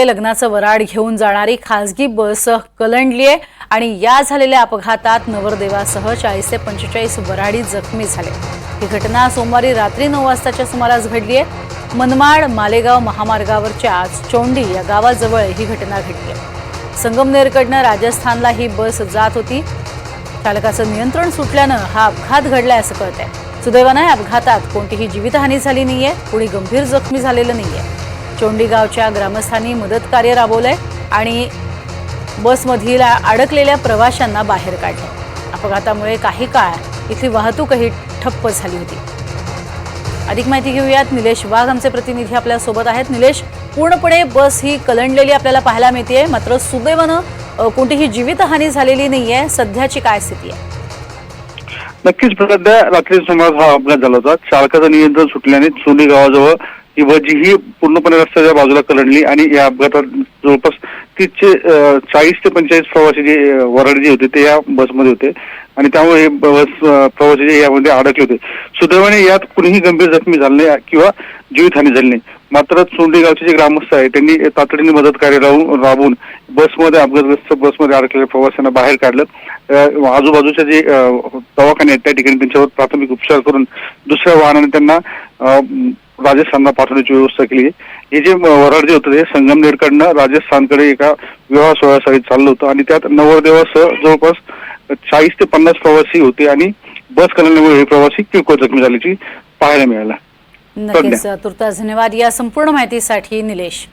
लग्नाचं वराड घेऊन जाणारी खासगी बस कलंडली आहे आणि या झालेल्या अपघातात नवरदेवासह चाळीस ते पंचेचाळीस वराडी जखमी झाले. ही घटना सोमवारी रात्री नऊ वाजताच्या सुमारास घडली आहे. मनमाड मालेगाव महामार्गावरच्या चोंडी या गावाजवळ ही घटना घडली आहे. संगमनेरकडनं राजस्थानला ही बस जात होती. चालकाचं नियंत्रण सुटल्यानं हा अपघात घडलाय असं कळतंय. सुदैवानं या अपघातात कोणतीही जीवितहानी झाली नाहीये. कोणी गंभीर जखमी झालेलं नाहीये. चोंडीगावच्या ग्रामस्थांनी मदत कार्य राबवलंय आणि बसमधील अडकलेल्या प्रवाशांना बाहेर काढलं अपघातामुळे काही काळ इथली वाहतूकही ठप्प झाली होती. अधिक माहिती घेऊयात. निलेश वाघ आमचे प्रतिनिधी आपल्यासोबत आहेत. निलेश पूर्णपणे बस ही कलंडलेली आपल्याला पाहायला मिळते मात्र सुदैवानं कोणतीही जीवितहानी झालेली नाहीये. सध्याची काय स्थिती आहे? नक्कीच सध्या रात्री सुमारास हा अपघात झाला होता. चालकाचं नियंत्रण सुटल्याने सोनी गावाजवळ ही बस ही पूर्णपणे रस्त्याच्या बाजूला कलंडली आणि या अपघातात जवळपास तीसशे चाळीस ते पंचेचाळीस प्रवासी जे अं, वराडी जे होते ते या बसमध्ये होते. आणि त्यामुळे हे बस प्रवासी जे यामध्ये अडकले होते. सुदैवाने यात कुणीही गंभीर जखमी झाले नाही किंवा जीवितहानी झाली नाही. मात्र सोंडी गावचे जे ग्रामस्थ आहे त्यांनी तातडीने मदत कार्य राबवून राबवून बसमध्ये अपघातग्रस्त बसमध्ये अडकलेल्या प्रवाशांना बाहेर काढलं. आजूबाजूच्या जे दवाखाने आहेत त्या ठिकाणी त्यांच्यावर प्राथमिक उपचार करून दुसऱ्या वाहनाने त्यांना राजस्थानला पाठवण्याची व्यवस्था केली. हे जे वराड जे होतं ते संगमनेरकडनं राजस्थानकडे एका विवाह सोहळ्यासाठी चाललं होतं. आणि त्यात नवरदेवासह जवळपास चाळीस ते पन्नास प्रवासी होते आणि बस कलंडल्यामुळे हे प्रवासी किरकोळ जखमी झाल्याची पाहायला मिळालं. नक्कीच तुर्तास धन्यवाद. या संपूर्ण माहितीसाठी निलेश.